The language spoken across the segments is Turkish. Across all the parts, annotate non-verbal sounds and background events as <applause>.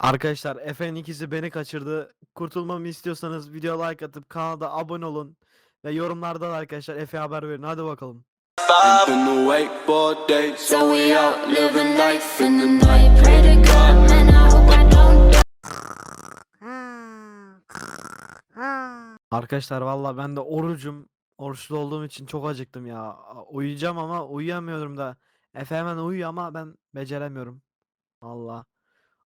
Arkadaşlar Efe'nin ikisi beni kaçırdı. Kurtulmamı istiyorsanız video like atıp kanala abone olun. Ve yorumlarda da arkadaşlar Efe'ye haber verin. Hadi bakalım. Arkadaşlar valla ben de orucum. Oruçlu olduğum için çok acıktım ya. Uyuyacağım ama uyuyamıyorum da. Efe hemen uyuyor ama ben beceremiyorum. Allah.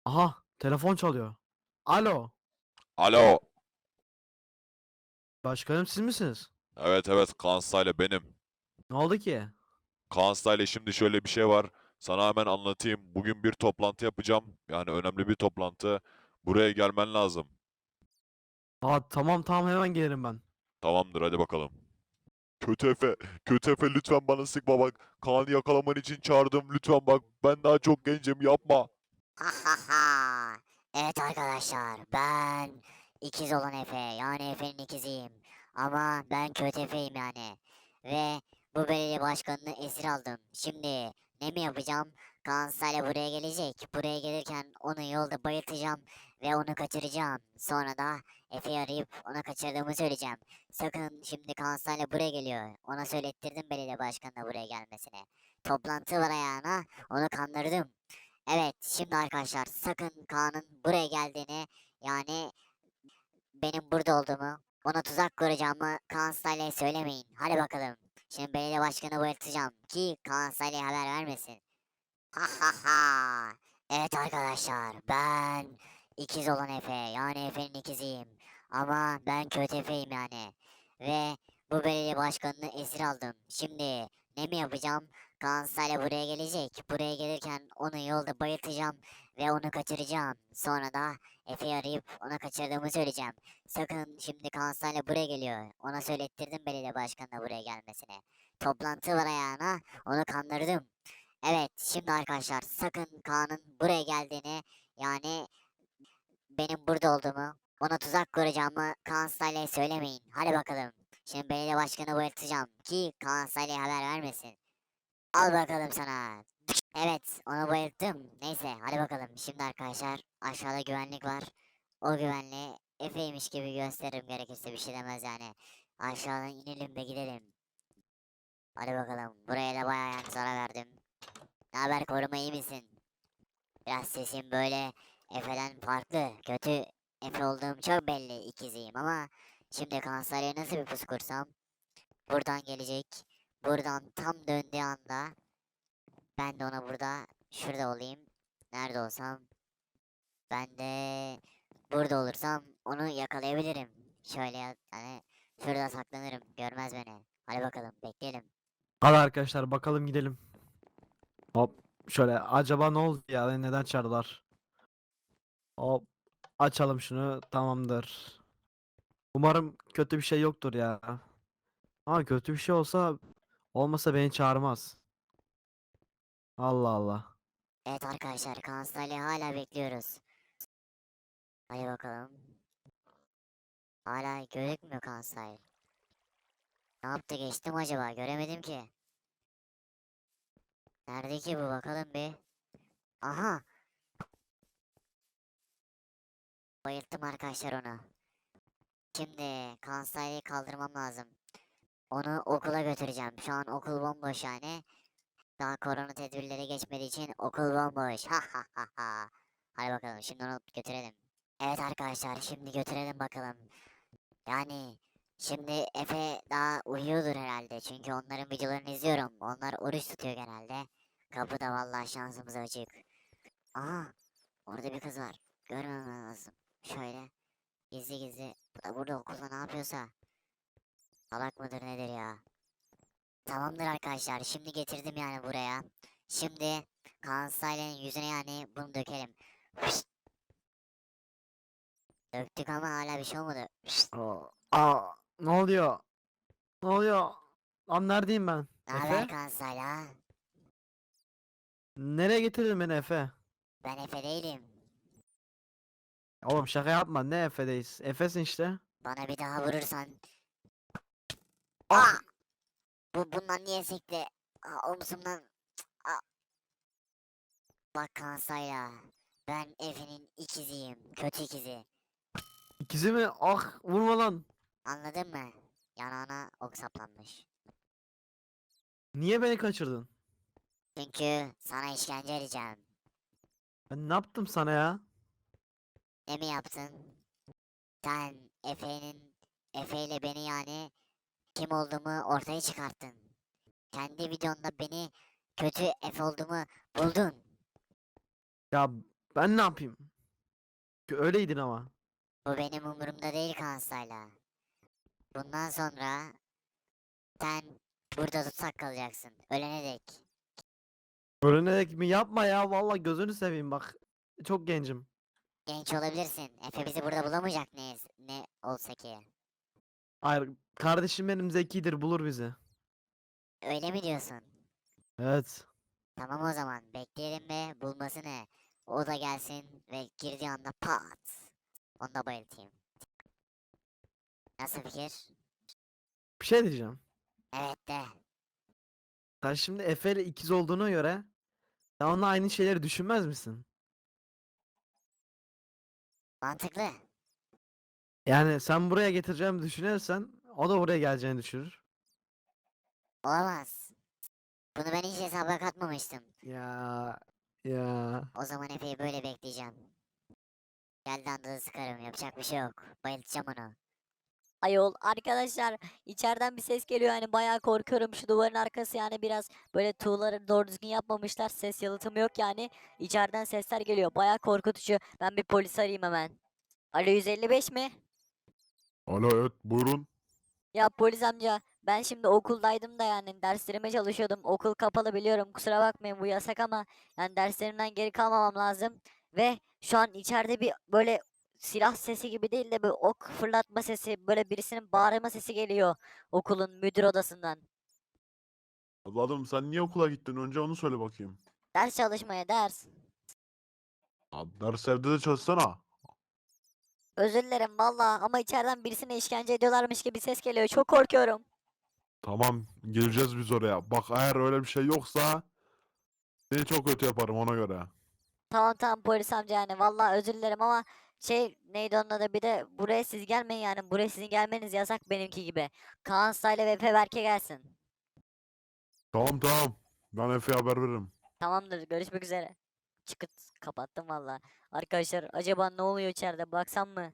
Aha telefon çalıyor. Alo. Alo. Başkanım siz misiniz? Evet evet Kansayla benim. Ne oldu ki? Kansayla şimdi şöyle bir şey var. Sana hemen anlatayım. Bugün bir toplantı yapacağım. Yani önemli bir toplantı. Buraya gelmen lazım. Aa tamam tamam hemen gelirim ben. Tamamdır hadi bakalım. Kötü Efe, kötü Efe lütfen bana sıkma bak. Kaan'ı yakalaman için çağırdım. Lütfen bak ben daha çok gencim yapma. <laughs> Evet arkadaşlar ben ikiz olan Efe yani Efe'nin ikiziyim. Ama ben kötü Efe'yim yani. Ve bu belediye başkanını esir aldım. Şimdi ne mi yapacağım? Kaan Sayla buraya gelecek. Buraya gelirken onu yolda bayıltacağım ve onu kaçıracağım. Sonra da Efe'yi arayıp ona kaçırdığımı söyleyeceğim. Sakın şimdi Kaan Sayla buraya geliyor. Ona söylettirdim belediye başkanına buraya gelmesini. Toplantı var ayağına onu kandırdım. Evet, şimdi arkadaşlar sakın Kaan'ın buraya geldiğini yani benim burada olduğumu, ona tuzak kuracağımı Kaan Style'e söylemeyin. Hadi bakalım. Şimdi belediye başkanı bayıltacağım ki Kaan Style'e haber vermesin. Ha ha ha. Evet arkadaşlar ben ikiz olan Efe yani Efe'nin ikiziyim. Ama ben kötü Efe'yim yani. Ve bu belediye başkanını esir aldım. Şimdi ne mi yapacağım? Kaan buraya gelecek. Buraya gelirken onu yolda bayıltacağım ve onu kaçıracağım. Sonra da Efe'yi arayıp ona kaçırdığımı söyleyeceğim. Sakın şimdi Kaan buraya geliyor. Ona söylettirdim belediye başkanına buraya gelmesini. Toplantı var ayağına onu kandırdım. Evet şimdi arkadaşlar sakın Kaan'ın buraya geldiğini yani benim burada olduğumu ona tuzak kuracağımı Kaan Style'e söylemeyin. Hadi bakalım. Şimdi belediye başkanı bayıltacağım ki Kaan Style'e haber vermesin. Al bakalım sana. Evet, onu bayılttım. Neyse, hadi bakalım. Şimdi arkadaşlar, aşağıda güvenlik var. O güvenliği Efe'ymiş gibi gösteririm gerekirse bir şey demez yani. Aşağıdan inelim ve gidelim. Hadi bakalım. Buraya da bayağı yani zarar verdim. Ne haber koruma iyi misin? Biraz sesim böyle Efe'den farklı. Kötü Efe olduğum çok belli ikiziyim ama şimdi kanseriye nasıl bir pus kursam? Buradan gelecek. Buradan tam döndüğü anda ben de ona burada şurada olayım. Nerede olsam ben de burada olursam onu yakalayabilirim. Şöyle ya- hani şurada saklanırım. Görmez beni. Hadi bakalım bekleyelim. Hadi arkadaşlar bakalım gidelim. Hop şöyle acaba ne oldu ya neden çağırdılar? Hop açalım şunu tamamdır. Umarım kötü bir şey yoktur ya. Ama kötü bir şey olsa olmasa beni çağırmaz. Allah Allah. Evet arkadaşlar Kansali hala bekliyoruz. Hadi bakalım. Hala gözükmüyor Kansay. Ne yaptı geçtim acaba göremedim ki. Nerede ki bu bakalım bir. Aha. Bayılttım arkadaşlar onu. Şimdi Kansay'ı kaldırmam lazım. Onu okula götüreceğim. Şu an okul bomboş yani. Daha korona tedbirleri geçmediği için okul bomboş. Ha ha ha ha. Hadi bakalım şimdi onu götürelim. Evet arkadaşlar şimdi götürelim bakalım. Yani şimdi Efe daha uyuyordur herhalde. Çünkü onların videolarını izliyorum. Onlar oruç tutuyor genelde. Kapıda vallahi şansımız açık. Aha orada bir kız var. Görmemem lazım. Şöyle gizli gizli. Bu da burada okulda ne yapıyorsa. Salak mıdır nedir ya? Tamamdır arkadaşlar. Şimdi getirdim yani buraya. Şimdi Kaan Style'in yüzüne yani bunu dökelim. Fışt. Döktük ama hala bir şey olmadı. Fışt. Oo. Aa, ne oluyor? Ne oluyor? Lan neredeyim ben? Ne haber? Kaan ha? Nereye getirdin beni Efe? Ben Efe değilim. Oğlum şaka yapma ne Efe'deyiz? Efe'sin işte. Bana bir daha vurursan. Ah! Aa! Bu bundan niye sekti? Aa, omzumdan. Aa. Bak Kaan Style. Ben Efe'nin ikiziyim. Kötü ikizi. İkizi mi? Ah vurma lan. Anladın mı? Yanağına ok saplanmış. Niye beni kaçırdın? Çünkü sana işkence edeceğim. Ben ne yaptım sana ya? Ne mi yaptın? Sen Efe'nin Efe ile beni yani kim olduğumu ortaya çıkarttın. Kendi videonda beni kötü Efe olduğumu buldun. Ya ben ne yapayım? Öyleydin ama. Bu benim umurumda değil Kansayla. Bundan sonra sen burada tutsak kalacaksın. Ölene dek. Öğrenerek mi? Yapma ya. Vallahi gözünü seveyim bak. Çok gencim. Genç olabilirsin. Efe bizi burada bulamayacak ne, ne olsa ki. Hayır. Kardeşim benim zekidir. Bulur bizi. Öyle mi diyorsun? Evet. Tamam o zaman bekleyelim ve bulmasını. O da gelsin ve girdiği anda pat. Onu da bayıltayım. Nasıl fikir? Bir şey diyeceğim. Evet de. Sen şimdi Efe ile ikiz olduğuna göre sen onunla aynı şeyleri düşünmez misin? Mantıklı. Yani sen buraya getireceğimi düşünürsen o da buraya geleceğini düşünür. Olamaz. Bunu ben hiç hesaba katmamıştım. Ya ya O zaman Efe'yi böyle bekleyeceğim. Geldi anda da sıkarım. Yapacak bir şey yok. Bayıltacağım onu. Ayol arkadaşlar içeriden bir ses geliyor yani bayağı korkuyorum şu duvarın arkası yani biraz böyle tuğları doğru düzgün yapmamışlar ses yalıtımı yok yani içeriden sesler geliyor bayağı korkutucu ben bir polis arayayım hemen. Alo 155 mi? Alo evet buyurun. Ya polis amca ben şimdi okuldaydım da yani derslerime çalışıyordum okul kapalı biliyorum kusura bakmayın bu yasak ama yani derslerimden geri kalmamam lazım ve şu an içeride bir böyle silah sesi gibi değil de bir ok fırlatma sesi böyle birisinin bağırma sesi geliyor okulun müdür odasından. Evladım sen niye okula gittin? Önce onu söyle bakayım. Ders çalışmaya ders. Ya ders evde de çalışsana. Özür dilerim valla ama içeriden birisine işkence ediyorlarmış gibi ses geliyor çok korkuyorum. Tamam geleceğiz biz oraya. Bak eğer öyle bir şey yoksa seni çok kötü yaparım ona göre. Tamam tamam polis amca yani valla özür dilerim ama şey neydi onun adı bir de buraya siz gelmeyin yani buraya sizin gelmeniz yasak benimki gibi. Kaan Style ve Efe Berke gelsin. Tamam tamam. Ben Efe'ye haber veririm. Tamamdır görüşmek üzere. Çıkıt kapattım valla. Arkadaşlar acaba ne oluyor içeride baksam mı?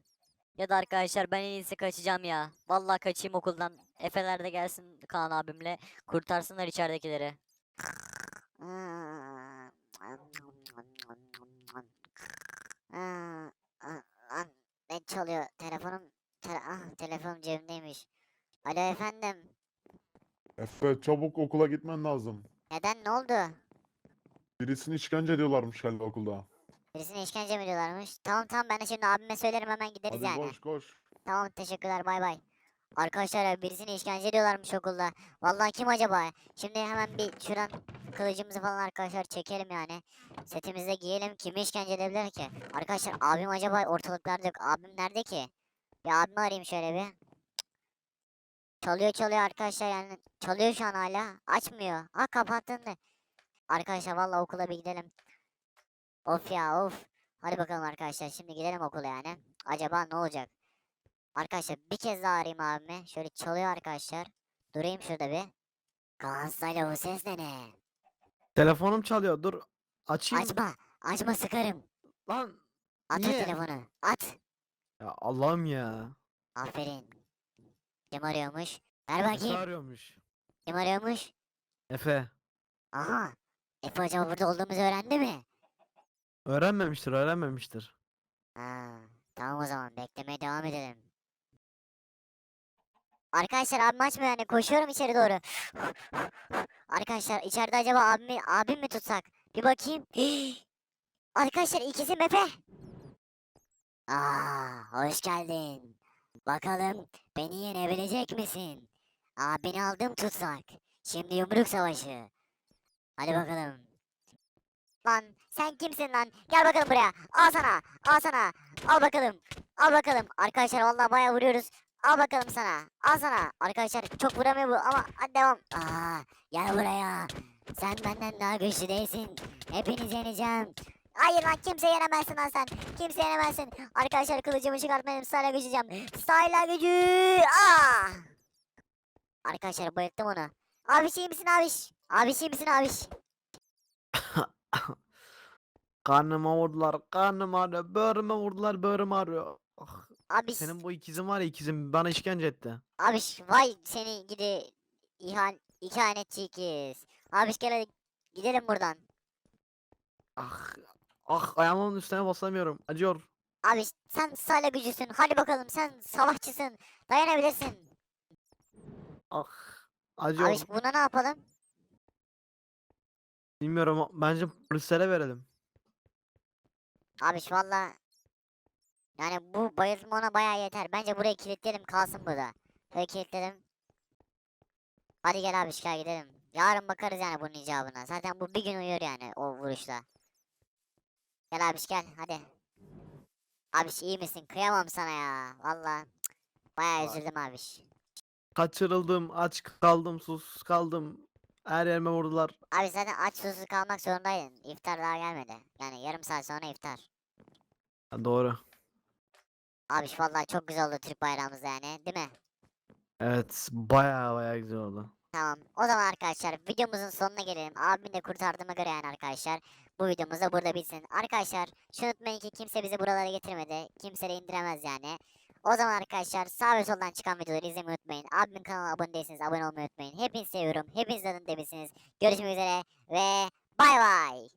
Ya da arkadaşlar ben en iyisi kaçacağım ya. Valla kaçayım okuldan. Efeler de gelsin Kaan abimle kurtarsınlar içeridekileri. Ne çalıyor? Telefonum tele ah, telefonum cebimdeymiş. Alo efendim. Efe çabuk okula gitmen lazım. Neden ne oldu? Birisini işkence ediyorlarmış galiba okulda. Birisine işkence mi ediyorlarmış? Tamam tamam ben de şimdi abime söylerim hemen gideriz Hadi yani. koş koş. Tamam teşekkürler bay bay. Arkadaşlar birisini işkence ediyorlarmış okulda. Vallahi kim acaba? Şimdi hemen bir şuradan kılıcımızı falan arkadaşlar çekelim yani. Setimizde giyelim. Kimi işkence edebilir ki? Arkadaşlar abim acaba ortalıklarda yok. Abim nerede ki? Bir abimi arayayım şöyle bir. Cık. Çalıyor çalıyor arkadaşlar yani. Çalıyor şu an hala. Açmıyor. Ha kapattın da. Arkadaşlar vallahi okula bir gidelim. Of ya of. Hadi bakalım arkadaşlar şimdi gidelim okula yani. Acaba ne olacak? Arkadaşlar bir kez daha arayayım abimi. Şöyle çalıyor arkadaşlar. Durayım şurada bir. Galatasaray'la bu ses ne ne? telefonum çalıyor. Dur açayım. Açma. Açma sıkarım. Lan At o Niye? telefonu. At. ya Allah'ım ya. Aferin. Kim arıyormuş? Ver Efe bakayım. arıyormuş. Kim arıyormuş? Efe. Aha. Efe acaba burada olduğumuzu öğrendi mi? Öğrenmemiştir, öğrenmemiştir. Ha, tamam o zaman beklemeye devam edelim. Arkadaşlar abim açmıyor yani koşuyorum içeri doğru. Arkadaşlar içeride acaba abimi, abim mi tutsak? Bir bakayım. <gasps> Arkadaşlar ikisi Mefe. Aa, hoş geldin. Bakalım beni yenebilecek misin? Abini aldım tutsak. Şimdi yumruk savaşı. Hadi bakalım. Lan sen kimsin lan? Gel bakalım buraya. Al sana. Al sana. Al bakalım. Al bakalım. Arkadaşlar vallahi bayağı vuruyoruz. Al bakalım sana. Al sana. Arkadaşlar çok vuramıyor bu ama hadi devam. Aa, gel buraya. Sen benden daha güçlü değilsin. Hepinizi yeneceğim. Hayır lan kimse yenemezsin lan sen. Kimse yenemezsin. Arkadaşlar kılıcımı çıkartmayayım. Style güceceğim. Style gücü. Ah! Arkadaşlar bayılttım onu. Abiş iyi misin abiş? Abiş iyi misin abiş? <laughs> Karnıma vurdular. Karnım ağrıyor. Böğrüme vurdular. Böğrüm ağrıyor. Ah, Abiş. senin bu ikizin var ya ikizin bana işkence etti. Abiş vay seni gidi ihan ihanetçi ikiz. Abiş gel hadi gidelim buradan. Ah. Ah ayağımın üstüne basamıyorum. Acıyor. Abiş sen style gücüsün. Hadi bakalım sen savaşçısın. Dayanabilirsin. Ah. Acıyor. Abiş buna ne yapalım? Bilmiyorum. Bence polislere verelim. Abiş valla yani bu bayıltma ona bayağı yeter. Bence burayı kilitleyelim kalsın burada. Böyle kilitledim. Hadi gel abiş gel gidelim. Yarın bakarız yani bunun icabına. Zaten bu bir gün uyuyor yani o vuruşla. Gel abiş gel hadi. Abiş iyi misin? Kıyamam sana ya. Valla bayağı üzüldüm abiş. Kaçırıldım. Aç kaldım. Sus kaldım. Her yerime vurdular. Abi zaten aç susuz kalmak zorundaydın. İftar daha gelmedi. Yani yarım saat sonra iftar. Ha, doğru. Abi vallahi çok güzel oldu Türk bayrağımız yani değil mi? Evet. Baya baya güzel oldu. Tamam. O zaman arkadaşlar videomuzun sonuna gelelim. Abimin de kurtardığıma göre yani arkadaşlar. Bu videomuz da burada bitsin. Arkadaşlar şunu unutmayın ki kimse bizi buralara getirmedi. Kimse de indiremez yani. O zaman arkadaşlar sağ ve soldan çıkan videoları izlemeyi unutmayın. Abimin kanalına abone değilseniz abone olmayı unutmayın. Hepinizi seviyorum. Hepiniz adını demişsiniz. Görüşmek üzere ve bay bay.